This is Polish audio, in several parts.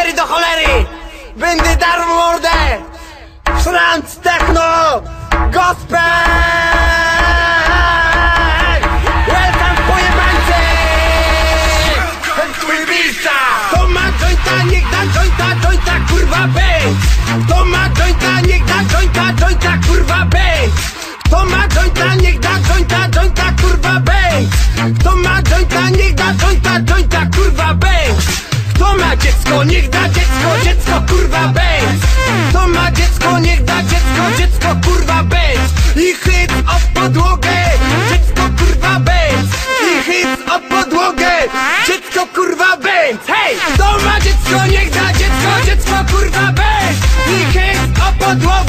4 do cholery! Będę dar mordę! Franz Techno! Gospel! Niech da jointa, jointa kurwa bej! Kto ma jointa, niech da jointa, jointa kurwa bej! Kto ma jointa, niech da jointa, jointa kurwa bej! Kto ma jointa, niech da jointa, jointa kurwa bej! Ma dziecko, niech da dziecko, dziecko kurwa bej! Kto ma dziecko, niech da dziecko, dziecko kurwa bej! I chyt o podłogę, dziecko kurwa bej! I chyt o podłogę, dziecko kurwa bej! Hej! Kto ma dziecko, niech da dziecko, dziecko kurwa bej! I chyt o podłogę,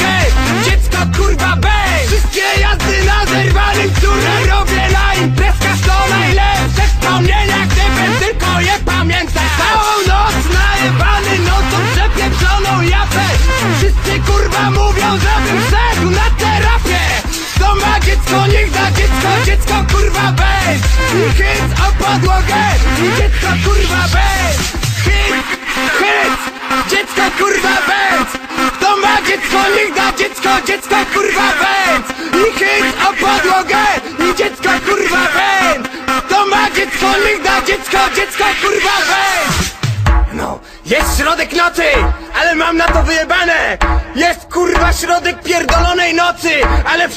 Wszyscy kurwa mówią, żebym szedł na terapię. Kto ma dziecko, niech da dziecko, dziecko kurwa bez. Hit o podłogę, dziecko kurwa bez. Hit, hit, dziecko kurwa bez. Kto ma dziecko, niech da dziecko, dziecko kurwa bez. Hit o podłogę, dziecko kurwa bez. Kto ma dziecko, niech da dziecko, dziecko kurwa bez jest środek nocy, ale mam na to wyjebane. Jest kurwa środek pierdolonej nocy, ale